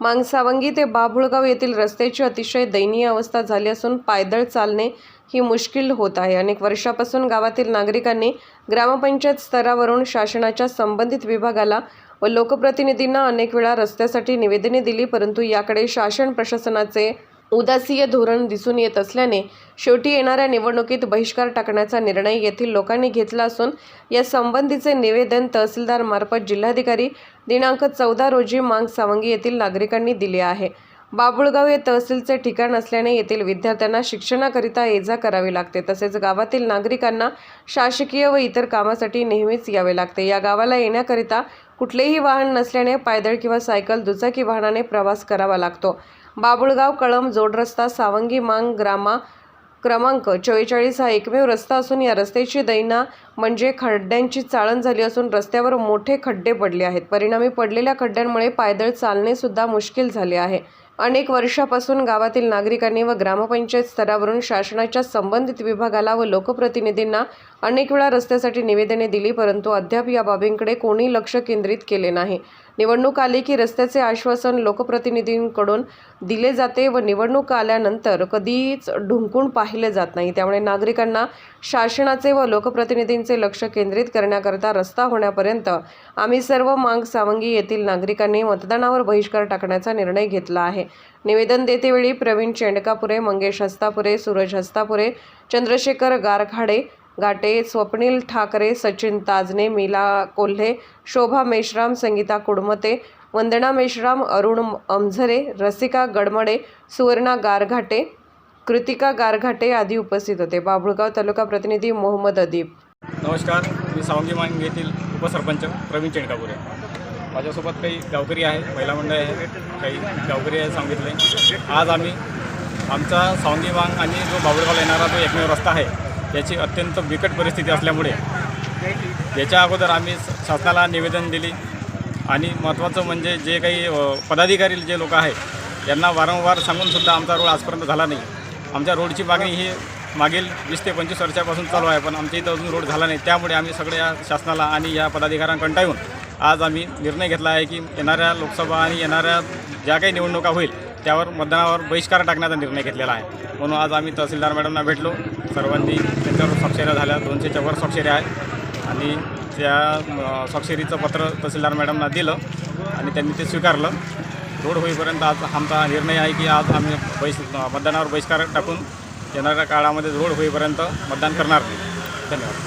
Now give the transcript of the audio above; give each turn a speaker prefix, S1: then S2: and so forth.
S1: मांगसावंगी ते बाभुळगाव येथील रस्त्याची अतिशय दयनीय अवस्था झाली असून पायदळ चालणे ही मुश्किल होत आहे. अनेक वर्षापासून गावातील नागरिकांनी ग्रामपंचायत स्तरावरून शासनाच्या संबंधित विभागाला व लोकप्रतिनिधींना अनेक वेळा रस्त्यासाठी निवेदने दिली परंतु याकडे शासन प्रशासनाचे उदासीय धोरण दिसून येत असल्याने शेवटी येणाऱ्या निवडणुकीत बहिष्कार टाकण्याचा निर्णय येथील लोकांनी घेतला असून या संबंधीचे निवेदन तहसीलदार मार्फत जिल्हाधिकारी दिनांक चौदा रोजी मांग सावंगी येथील नागरिकांनी दिले आहे. बाबुळगाव हे तहसीलचे ठिकाण असल्याने येथील विद्यार्थ्यांना शिक्षणाकरिता ये जा करावी लागते. तसेच गावातील नागरिकांना शासकीय व इतर कामासाठी नेहमीच यावे लागते. या गावाला येण्याकरिता कुठलेही वाहन नसल्याने पायदळ किंवा सायकल दुचाकी वाहनाने प्रवास करावा लागतो. बाबुळगाव कळंब जोडरस्ता सावंगी मांग ग्रामा क्रमांक चव्वेचाळीस हा एकमेव रस्ता असून या रस्त्याची दैना म्हणजे खड्ड्यांची चाळण झाली असून रस्त्यावर मोठे खड्डे पडले आहेत. परिणामी पडलेल्या खड्ड्यांमुळे पायदळ चालणेसुद्धा मुश्किल झाले आहे. अनेक वर्षापासून गावातील नागरिकांनी व ग्रामपंचायत स्तरावरून शासनाच्या संबंधित विभागाला व लोकप्रतिनिधींना अनेक वेळा रस्त्यासाठी निवेदने दिली परंतु अद्याप या बाबींकडे कोणी लक्ष केंद्रित केले नाही. निवडणूक आली की रस्त्याचे आश्वासन लोकप्रतिनिधींकडून दिले जाते व निवडणूक आल्यानंतर कधीच ढुंकून पाहिले जात नाही. त्यामुळे नागरिकांना शासनाचे व लोकप्रतिनिधींचे लक्ष केंद्रित करण्याकरता रस्ता होण्यापर्यंत आम्ही सर्व मांग सावंगी येथील नागरिकांनी मतदानावर बहिष्कार टाकण्याचा निर्णय घेतला आहे. निवेदन देतेवेळी प्रवीण चेंडकापुरे मंगेश हस्तापुरे सूरज हस्तापुरे चंद्रशेखर गारखाडे घाटे स्वप्नील ठाकरे सचिन ताजने मीला कोल्हे शोभा मेश्राम संगीता कुडमते वंदना मेश्राम अरुण अमझरे रसिका गडमडे सुवर्णा गारघाटे कृतिका गारघाटे आदी उपस्थित होते. बाभुळगाव तालुका प्रतिनिधी मोहम्मद अदीब.
S2: नमस्कार. मी सावंगी मांग येथील उपसरपंच प्रवीण चेंडकापुरे. माझ्यासोबत काही गावकरी आहे महिला मंडळ आहे काही गावकरी आहे सांगितले. आज आम्ही आमचा सावंगी वांग आणि जो बाबुळगावला येणारा जो एकमेव रस्ता आहे याची अत्यंत बिकट परिस्थिती असल्यामुळे याच्या अगोदर आम्ही शासनाला निवेदन दिली. आणि महत्त्वाचं म्हणजे जे काही पदाधिकारी जे लोक आहेत यांना वारंवार सांगूनसुद्धा आमचा रोड आजपर्यंत झाला नाही. आमच्या रोडची मागणी ही मागील वीस ते पंचवीस वर्षापासून चालू आहे पण आमच्या इथं अजून रोड झाला नाही. त्यामुळे आम्ही सगळ्या शासनाला आणि या पदाधिकाऱ्यांकडे कंटाळून आज आम्ही निर्णय घेतला आहे की येणाऱ्या लोकसभा आणि येणाऱ्या ज्या काही निवडणुका होईल त्यावर मतदानावर बहिष्कार टाकण्याचा निर्णय घेतलेला आहे. म्हणून आज आम्ही तहसीलदार मॅडमना भेटलो. सर्वांनी त्यांच्यावर स्वाक्षऱ्या झाल्या. दोनशेच्या वर स्वाक्षऱ्या आहेत. आणि त्या स्वाक्षरीचं पत्र तहसीलदार मॅडमना दिलं आणि त्यांनी ते स्वीकारलं. रोड होईपर्यंत आज आमचा निर्णय आहे की आज आम्ही बहिष मतदानावर बहिष्कार टाकून येणाऱ्या काळामध्ये रोड होईपर्यंत मतदान करणार. धन्यवाद.